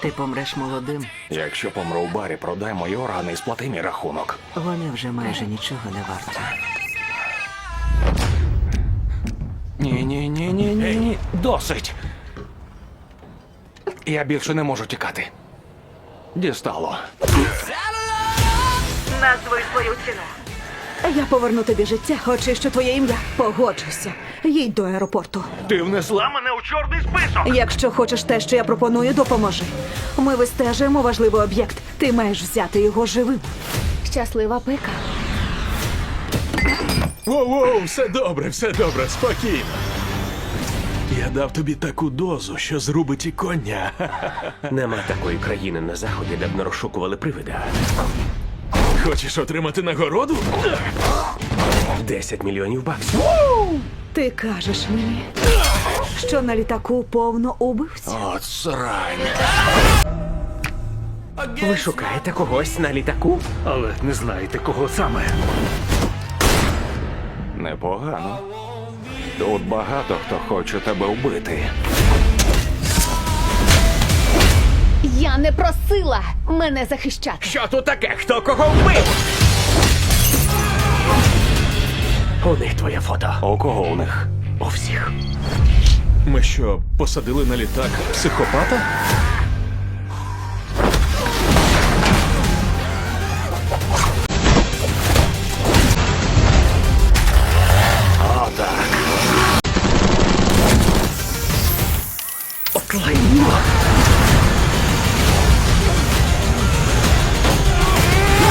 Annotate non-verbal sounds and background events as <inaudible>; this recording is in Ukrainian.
Ти помреш молодим. Якщо помру у барі, продай мої органи і сплати мій рахунок. Вони вже майже нічого не варті. Ні, ні, ні, ні, ні, ні. Досить. Я більше не можу тікати. Дістало. Назвай свою ціну. Я поверну тобі життя, очищу твоє ім'я. Погоджуйся. Їдь до аеропорту. Ти внесла мене у чорний список. Якщо хочеш те, що я пропоную, допоможи. Ми вистежуємо важливий об'єкт. Ти маєш взяти його живим. Щаслива пика. Воу-воу, все добре, все добре, спокійно. Я дав тобі таку дозу, що зрубить і коня. <laughs> Нема такої країни на заході, де б не розшукували привида. Хочеш отримати нагороду? 10 мільйонів баксів. Ти кажеш мені, що на літаку повно убивців. От срань. Ви шукаєте когось на літаку? Але не знаєте, кого саме. Непогано. Тут багато хто хоче тебе вбити. Не просила мене захищати. Що тут таке? Хто кого вбив? У них твоє фото. У кого у них? У всіх. Ми що, посадили на літак психопата? О. Отлайно.